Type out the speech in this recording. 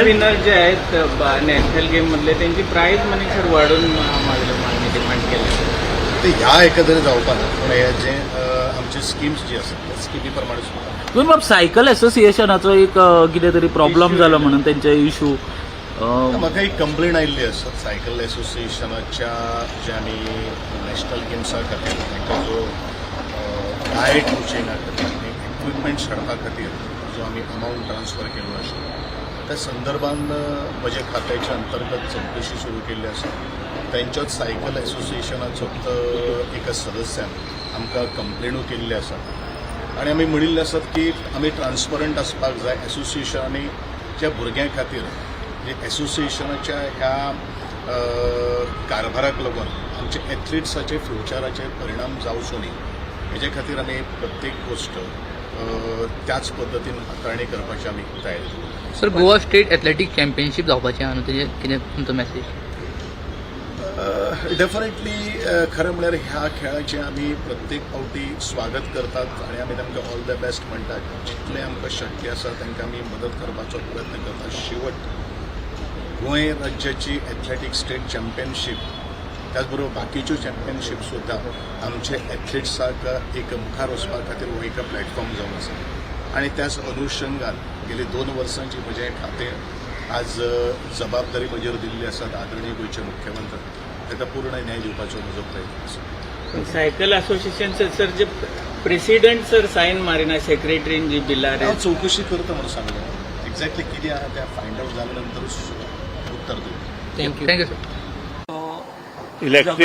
Winner जे आहेत national game मधले त्यांची प्राईज मनी सर वाढून मागलं मागणी डिमांड केलं. ते ह्या एकंदरीत जावपा ना पूण हे जे अ, आमचे स्किम्स जी आसात त्या स्किमी प्रमाणे सुद्दां बाब सायकल असोसिएशनाचो एक अ, कितें तरी प्रॉब्लेम जालो. म्हणून त्यांचे इशू म्हाका एक कंप्लेन आयिल्ली आसा सायकल एसोसिएशनाच्या जे आमी नॅशनल गेम्सा खातीर तांकां जो डायट कोचिंगा खातीर इक्विपमेंट्स हाडपा खातीर जो आमी अमावंट ट्रान्सफर केल्लो आसा त्या संदर्भान अ, म्हज्या खात्याच्या अंतर्गत चवकशी सुरू केल्ली आसा तांच्याच सायकल एसोसिएशनाचो एका सदस्यान आमकां कंप्लेनूय केल्ली आसा. आनी आमी म्हणिल्ले आसात की आमी ट्रान्सपरंट आसपाक जाय असोसिएशनांनी ज्या भुरग्यां खातीर जे एसोसिएशनाच्या ह्या कारभाराक लागून आमचे एथलिट्साचे फ्युचराचे परिणाम जावचो न्ही हेजे खातीर आमी प्रत्येक गोश्ट त्याच पद्दतीन हाताळणी करपाची आमी तयारी. Sir Goa state athletic championship जावपाचें आहा न्हू तेजें कितें तुमचो मॅसेज डेफिनेटली खरें म्हळ्यार ह्या खेळाचें आमी प्रत्येक फावटी स्वागत करतात आनी आमी तांकां ऑल द बेस्ट म्हणटात जितलें आमकां शक्य आसा तांकां आमी मदत करपाचो प्रयत्न करतात. शेवट गोंय राज्याची एथलेटीक स्टेट चॅम्पियनशीप त्याच बरोबर बाकीच्यो चॅम्पियनशीप सुद्दां आमचे एथलीट्साक एक मुखार वचपा खातीर हो एक प्लॅटफॉर्म जावन आसा आनी त्याच अनुशंगान गेली दोन वर्सांची म्हजें खातें आज जबाबदारी म्हजेर दिल्ली आसा आदरणीय गोंयचे मुख्यमंत्री. ताका पूर्ण न्याय दिवपाचो म्हजो प्रयत्न आसा सायकल असोसिएशन सर जे प्रेसिडेंट सर सायन मारिना सेक्रेटरीन जी बिलार हांव चवकशी करता म्हणून सांगलें एक्झॅक्टली कितें आहा तें फायंड आवट जाल्या नंतरूच उत्तर दिवं थँक्यू थँक्यू सर electric